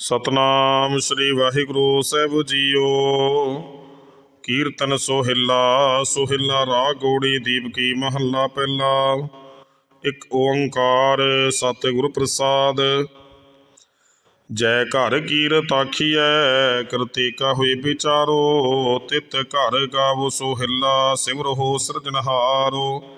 ਸਤਨਾਮ ਸ੍ਰੀ ਵਾਹਿਗੁਰੂ ਸਾਹਿਬ ਜੀਓ। ਕੀਰਤਨ ਸੋਹਿਲਾ ਸੋਹਿਲਾ ਰਾਗ ਗੋੜੀ ਦੀਪਕੀ ਮਹੱਲਾ ਪਹਿਲਾ। ਇੱਕ ਓੰਕਾਰ ਸਤਿਗੁਰ ਪ੍ਰਸਾਦ। ਜੈ ਘਰ ਕੀਰਤ ਆਖੀਐ ਕਰਤੇ ਕਾ ਹੋਈ ਵਿਚਾਰੋ। ਤਿਤ ਘਰ ਗਾਵੋ ਸੋਹਿਲਾ, ਸਿਮਰੋ ਸਿਰਜਨਹਾਰੋ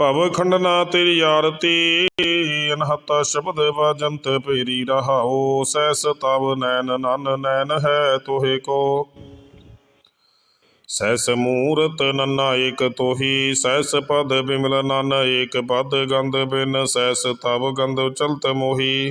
ਭਵ ਖੰਡਨਾ ਤੇਰੀ ਆਰਤੀ ਅਨਹਤ ਸ਼ਬਦ ਵਾਜੰਤ ਭੇਰੀ ਰਹਾਓ। ਸੈਸ ਤਵ ਨੈਨ ਨਨ ਨੈਨ ਹੈ ਤੋਹੇ ਕੋ। ਸੈਸ ਮੂਰਤ ਨੰਨਾ ਏਕ ਤੋਹੀ। ਸੈਸ ਪਦ ਬਿਮਲ ਨਨ ਏਕ ਪਦ ਗੰਧ ਬਿਨ। ਸੈਸ ਤਵ ਗੰਧ ਚਲਤ ਮੋਹੀ।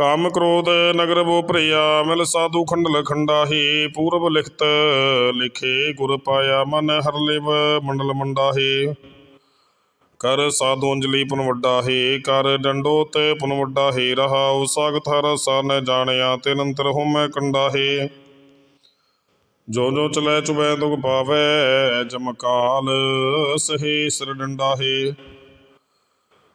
ਕਾਮ ਕ੍ਰੋਧ ਨਗਰ ਬੋ ਭਰਿਆ, ਮਿਲ ਸਾਧੂ ਖੰਡਲ ਖੰਡਾਹੀ, ਪੂਰਬ ਲਿਖਤ ਲਿਖੇ ਗੁਰ ਪਾਇਆ, ਮਨ ਹਰ ਲਿਵ ਮੰਡਲ ਮੰਡਾਹੀ। ਕਰ ਸਾਧੂ ਅੰਜਲੀ ਪੁਨ ਵੱਡਾ ਕਰ ਡੰਡੋ ਤੇ ਵੱਡਾ ਹੈ ਰਹਾਉ ਸਾਗਤ ਹਰ ਸਨ ਜਾਣਿਆ ਤੇ ਨੰਤਰ ਹੋਮੈ ਕੰਡਾ ਹੈ ਜੋ ਜੋ ਚਲੈ ਚੁਬੈ ਦੁਖ ਪਾਵੈ ਜਮਕਾਲ ਸਹੇ ਸਿਰ ਡੰਡਾ ਹੈ